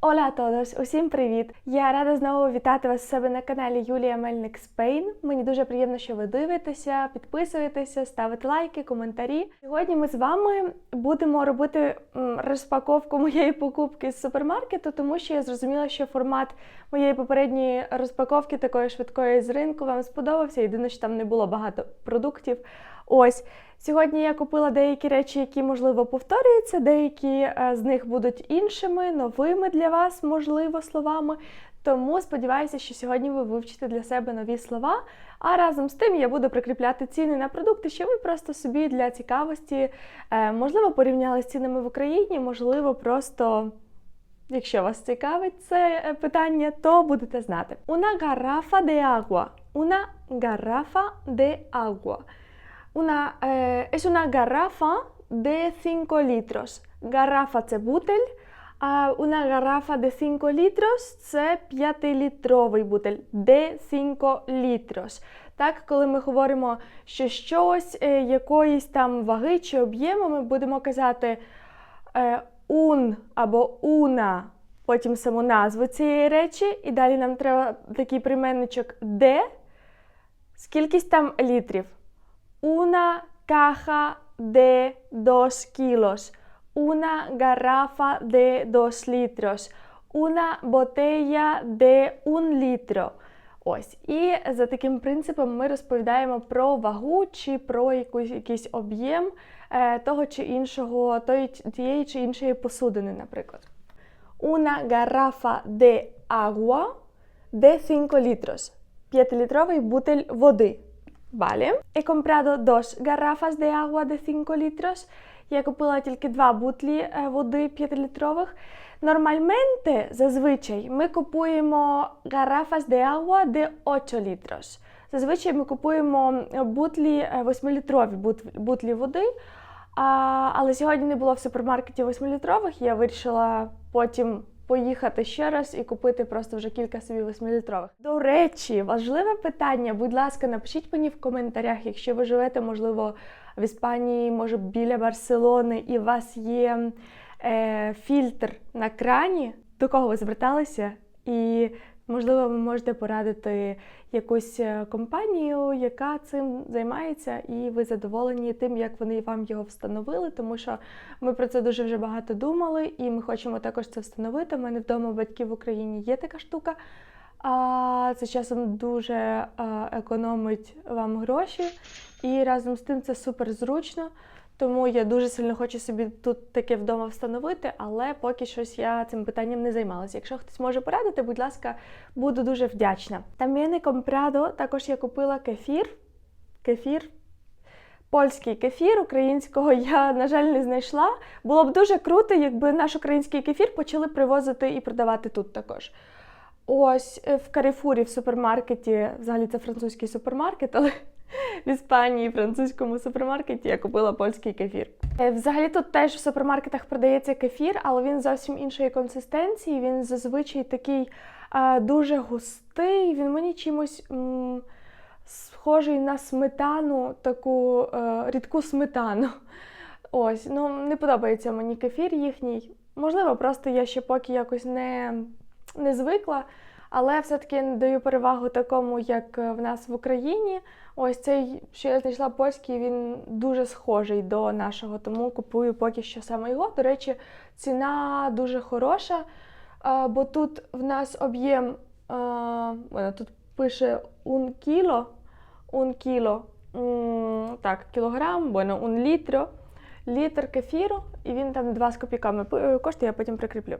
Оля todos! Усім привіт! Я рада знову вітати вас у себе на каналі Юлія Мельник Спейн. Мені дуже приємно, що ви дивитеся, підписуєтеся, ставите лайки, коментарі. Сьогодні ми з вами будемо робити розпаковку моєї покупки з супермаркету, тому що я зрозуміла, що формат моєї попередньої розпаковки такої швидкої з ринку вам сподобався. Єдине, що там не було багато продуктів. Ось сьогодні я купила деякі речі, які можливо повторюються, деякі е, з них будуть іншими, новими для вас, можливо, словами. Тому сподіваюся, що сьогодні ви вивчите для себе нові слова. А разом з тим я буду прикріпляти ціни на продукти, щоб ви просто собі для цікавості, е, можливо, порівняли з цінами в Україні, можливо, просто. Якщо вас цікавить це е, питання, то будете знати. Una garrafa de agua. Una garrafa de agua. Una, е, es una garrafa de 5 litros. Гарафа це бутель, а una garrafa de 5 litros це 5-літровий бутель. De 5 litros. Так, коли ми говоримо, що щось е, якоїсь там ваги чи об'єму, ми будемо казати е, un або una, потім саму назву цієї речі, і далі нам треба такий прийменничок де, скількись там літрів. Una caja de 2 kilos. Una garrafa de 2 litros. Una botella de 1 litro. Ось. І за таким принципом ми розповідаємо про вагу чи про якусь, якийсь об'єм е, того чи іншого, тієї чи іншої посудини, наприклад. Una garrafa de agua de 5 litros. 5-літровий бутель води. Vale. He comprado dos garrafas de agua de 5 litros. Я купила тільки два бутлі е, води 5-літрових. Нормальменте, зазвичай, ми купуємо garrafas de agua de 8 litros. Зазвичай ми купуємо бутлі 8-літрові бутлі води. Але сьогодні не було в супермаркеті 8-літрових, я вирішила потім поїхати ще раз і купити просто вже кілька собі 8-літрових. До речі, важливе питання. Будь ласка, напишіть мені в коментарях, якщо ви живете, можливо, в Іспанії, може біля Барселони, і у вас є е, фільтр на крані, до кого ви зверталися? І Можливо, ви можете порадити якусь е, компанію, яка цим займається, і ви задоволені тим, як вони вам його встановили, тому що ми про це дуже вже багато думали, і ми хочемо також це встановити. У мене вдома батьків в Україні є така штука. А це часом дуже економить вам гроші, і разом з тим це супер зручно. Тому я дуже сильно хочу собі тут таке вдома встановити, але поки щось я цим питанням не займалася. Якщо хтось може порадити, будь ласка, буду дуже вдячна. Там'єне компрадо, також я купила кефір. Кефір. Польський кефір українського я, на жаль, не знайшла. Було б дуже круто, якби наш український кефір почали привозити і продавати тут також. Ось е, в Карифурі в супермаркеті, взагалі це французький супермаркет, але в Іспанії, французькому супермаркеті я купила польський кефір. Е, взагалі тут теж в супермаркетах продається кефір, але він зовсім іншої консистенції. Він зазвичай такий а, дуже густий. Він мені чимось м, схожий на сметану, таку а, е, рідку сметану. Ось, ну не подобається мені кефір їхній. Можливо, просто я ще поки якось не, не звикла. Але все-таки даю перевагу такому, як в нас в Україні. Ось цей, що я знайшла польський, він дуже схожий до нашого, тому купую поки що саме його. До речі, ціна дуже хороша, бо тут в нас об'єм, тут пише un кіло, un кіло, так, кілограм, bueno, un літро, літр кефіру, і він там 2 з копійками коштує, я потім прикріплю.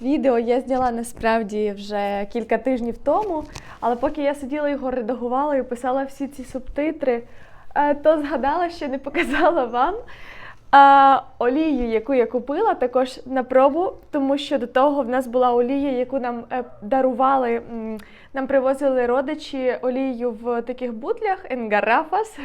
Відео я зняла насправді вже кілька тижнів тому, але поки я сиділа його редагувала і писала всі ці субтитри, е, то згадала, що не показала вам олію, яку я купила, також на пробу, тому що до того в нас була олія, яку нам е, дарували, нам привозили родичі олію в таких бутлях, енгарафас.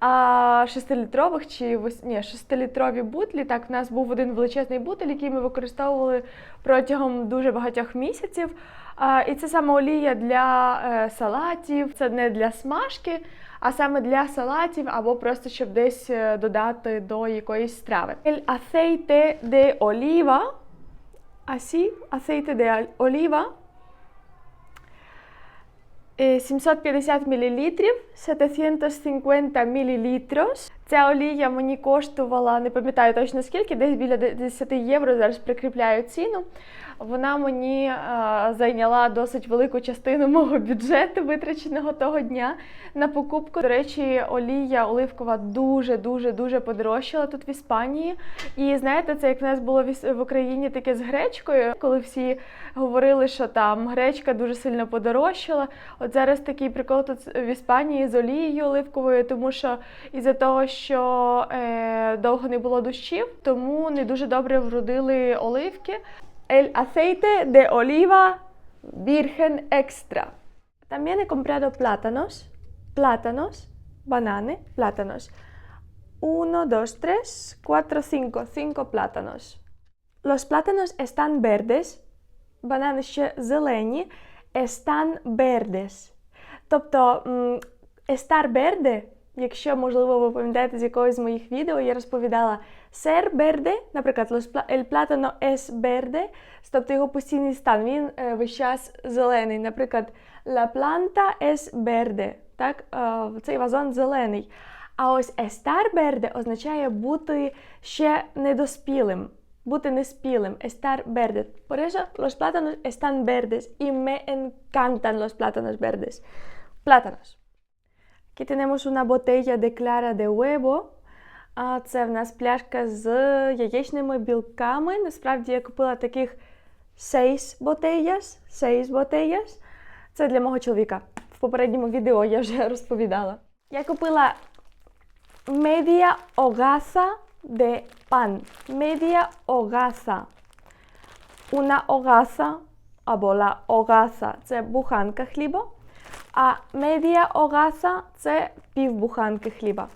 А 6-літрових чи ні, 6-літрові бутлі. Так, в нас був один величезний бутель, який ми використовували протягом дуже багатьох місяців. А, І це саме олія для е, салатів, це не для смажки, а саме для салатів або просто щоб десь е, додати до якоїсь страви. El aceite de oliva Así, de oliva. Е, 750 мл, 750 мл. Ця олія мені коштувала, не пам'ятаю точно скільки, десь біля 10 євро. Зараз прикріпляю ціну. Вона мені е, зайняла досить велику частину мого бюджету, витраченого того дня на покупку. До речі, олія оливкова дуже дуже подорожчала тут в Іспанії. І знаєте, це як в нас було в Україні таке з гречкою, коли всі говорили, що там гречка дуже сильно подорожчала. От зараз такий прикол тут в Іспанії з олією оливковою, тому що із-за того, що е, довго не було дощів, тому не дуже добре вродили оливки. El aceite de oliva virgen extra. También he comprado plátanos, plátanos, banane, plátanos. Uno, dos, tres, cuatro, cinco, cinco plátanos. Los plátanos están verdes, банани ще зелені, están verdes. Тобто м, estar verde, якщо, можливо, ви пам'ятаєте з якогось з моїх відео, я розповідала ser verde, наприклад, el plátano es verde, тобто його постійний стан, він е, весь час зелений. Наприклад, la planta es verde, так, е, цей вазон зелений. А ось estar verde означає бути ще недоспілим, бути неспілим. Estar verde. Por eso los plátanos están verdes y me encantan los plátanos verdes. Plátanos. Aquí tenemos una botella de clara de huevo. Це в нас пляшка з яєчними білками. Насправді я купила таких 6 botellas. 6 botellas. Це для мого чоловіка. В попередньому відео я вже розповідала. Я купила media hogaza de pan. Media hogaza. Una hogaza або la hogaza – це буханка хліба, а медія огаса – це півбуханки хліба.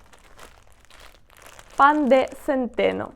Пан де сентено.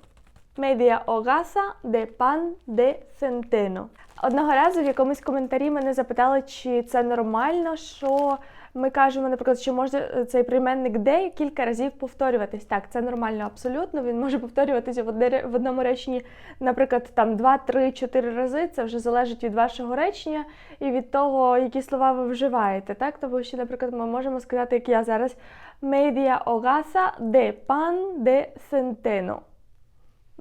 Медія hogaza де пан де сентено. Одного разу в якомусь коментарі мене запитали, чи це нормально, що ми кажемо, наприклад, що може цей прийменник де кілька разів повторюватись. Так, це нормально абсолютно. Він може повторюватися в одному реченні, наприклад, там 2, 3, 4 рази. Це вже залежить від вашого речення і від того, які слова ви вживаєте. Так, тому що, наприклад, ми можемо сказати, як я зараз media hogaza de pan de centeno.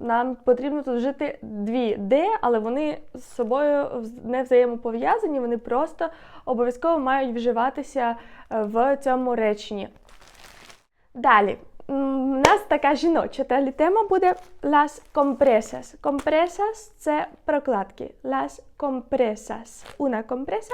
Нам потрібно тут вжити дві де, але вони з собою не взаємопов'язані, вони просто обов'язково мають вживатися е, в цьому реченні. Далі. У нас така жіноча тема буде las compresas. Compresas – це прокладки. Las compresas. Una compresa.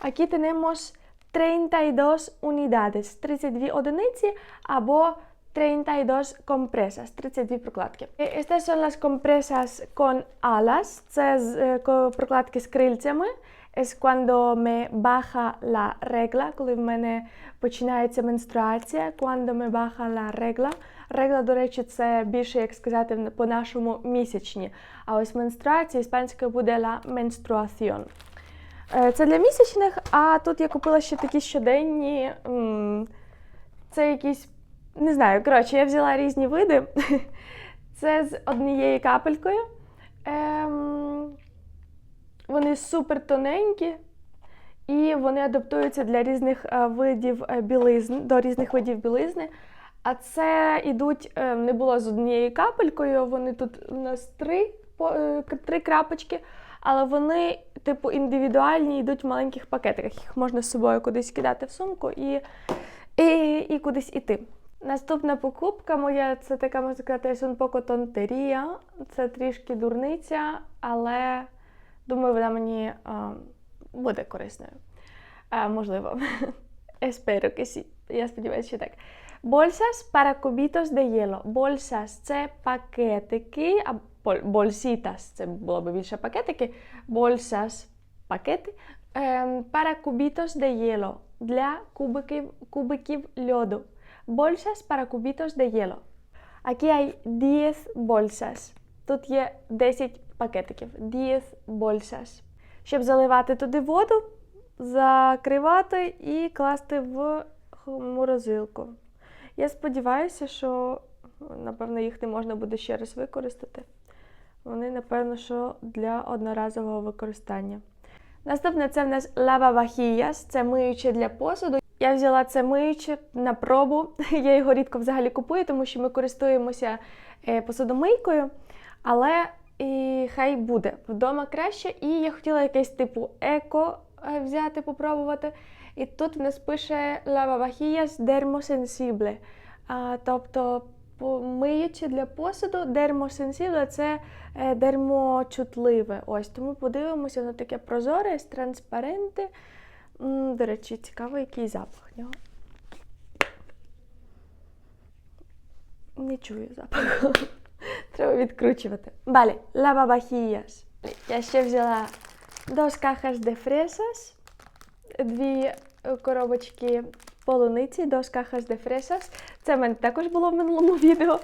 Aquí tenemos 32 unidades, 32 одиниці або 32 compresas, 32 прокладки. Е, Estas son las compresas con alas, це з- прокладки з крильцями. Es cuando me baja la regla, коли в мене починається менструація. Cuando me baja la regla. Регла, до речі, це більше, як сказати, по-нашому місячні. А ось менструація іспанською буде la menstruación. Це для місячних, а тут я купила ще такі щоденні. Це якісь, не знаю, коротше, я взяла різні види. Це з однією капелькою. Ем, вони супер тоненькі, і вони адаптуються для різних е, видів е, білизн, до різних видів білизни. А це ідуть, е, не було з однією капелькою, вони тут у нас три, е, три крапочки, але вони, типу, індивідуальні, йдуть в маленьких пакетиках. Їх можна з собою кудись кидати в сумку і, і, і кудись іти. Наступна покупка моя це така, можна сказати, poco tontería. Це трішки дурниця, але думаю, вона мені а, буде корисною. А, можливо. Espero que sí. Я сподіваюся, що так. Bolsas para cubitos de hielo. Bolsas – це пакетики, а bolsitas – це було б більше пакетики. Bolsas – пакети. Ем, para cubitos de hielo. Для кубиків, кубиків льоду. Bolsas para cubitos de hielo. Aquí hay 10 bolsas. Тут є 10 пакетиків. 10 bolsas. Щоб заливати туди воду, закривати і класти в морозилку. Я сподіваюся, що напевно їх не можна буде ще раз використати. Вони, напевно, що для одноразового використання. Наступне це в нас lavavajillas, це миюче для посуду. Я взяла це миюче на пробу. Я його рідко взагалі купую, тому що ми користуємося е, посудомийкою. Але і хай буде вдома краще. І я хотіла якесь типу еко е, взяти, попробувати. І тут в нас пише lavavajillas dermosensible. А, тобто миюче для посуду, дермосенсіве це е, дермочутливе. Ось тому подивимося, воно таке прозоре, транспаренте. М, До речі, цікаво, який запах в нього. Не чую запаху. Треба відкручувати. Vale, lavavajillas. Я ще взяла dos cajas de fresas, дві коробочки полуниці, dos cajas de fresas. Це в мене також було в минулому відео,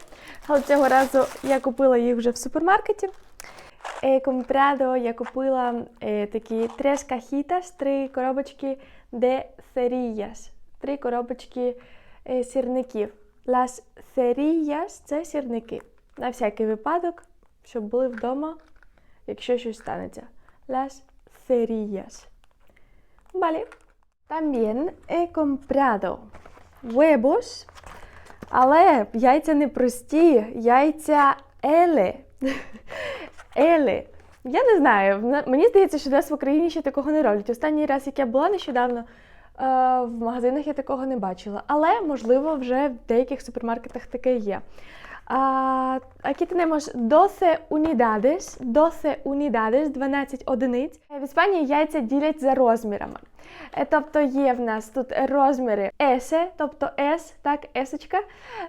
але цього разу я купила їх вже в супермаркеті. Е, Comprado, я купила е, такі tres cajitas, три коробочки de cerillas, три коробочки е, сірників. Las cerillas – це сірники. На всякий випадок, щоб були вдома, якщо щось станеться. Las cerillas. Vale. También he comprado huevos, але яйця не прості, яйця еле. Еле. Я не знаю. Мені здається, що нас в Україні ще такого не роблять. Останній раз, як я була нещодавно, е, в магазинах я такого не бачила. Але, можливо, вже в деяких супермаркетах таке є. Aquí tenemos 12 unidades, 12 unidades, 12 одиниць. Е, В Іспанії яйця ділять за розмірами. Е, Тобто є в нас тут розміри S, тобто S, так, S.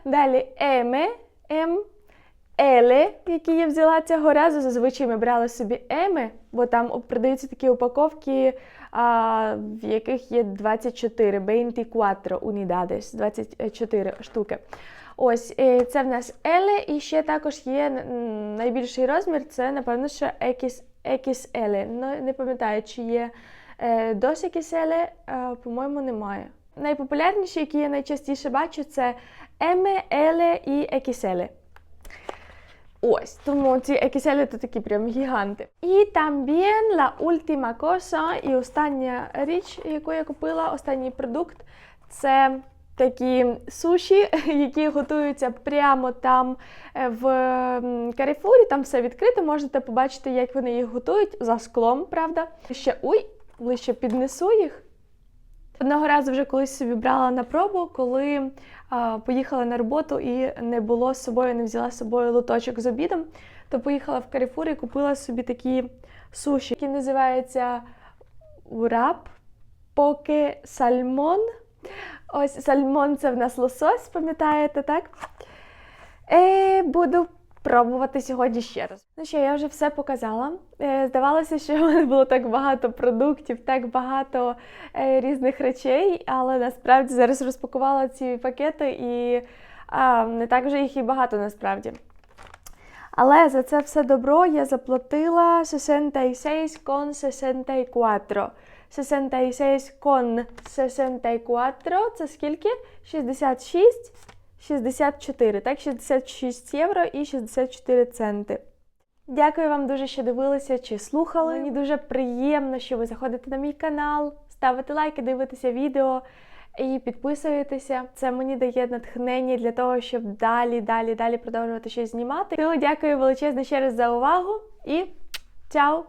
Далі M, M, L, які я взяла цього разу. Зазвичай ми брали собі M, бо там продаються такі упаковки, а, в яких є 24, 24 unidades, 24 штуки. Ось е, це в нас L, і ще також є найбільший розмір, це, напевно, що XL. Ну, не пам'ятаю, чи є е, до XL, по-моєму, немає. Найпопулярніші, які я найчастіше бачу, це M, L і XL. Ось, тому ці XL то такі прям гіганти. І también la última cosa, і остання річ, яку я купила, останній продукт, це такі суші, які готуються прямо там е, в Каріфурі. Там все відкрито, можете побачити, як вони їх готують за склом, правда. Ще уй, ближче піднесу їх. Одного разу вже колись собі брала на пробу, коли а, поїхала на роботу і не було з собою, не взяла з собою лоточок з обідом, то поїхала в Каріфур і купила собі такі суші, які називаються урап поки сальмон. Ось сальмон це в нас лосось, пам'ятаєте, так? Е, буду пробувати сьогодні ще раз. Ну що, я вже все показала. Е, здавалося, що в мене було так багато продуктів, так багато е, різних речей, але насправді зараз розпакувала ці пакети і а, не так вже їх і багато насправді. Але за це все добро я заплатила 66 con 64. 66 con 64 це скільки? 66, 64, так? 66 євро і 64 центи. Дякую вам дуже, що дивилися чи слухали. Мені дуже приємно, що ви заходите на мій канал, ставите лайки, дивитеся відео і підписуєтеся. Це мені дає натхнення для того, щоб далі, далі, далі продовжувати щось знімати. Тому дякую величезно ще раз за увагу і чао!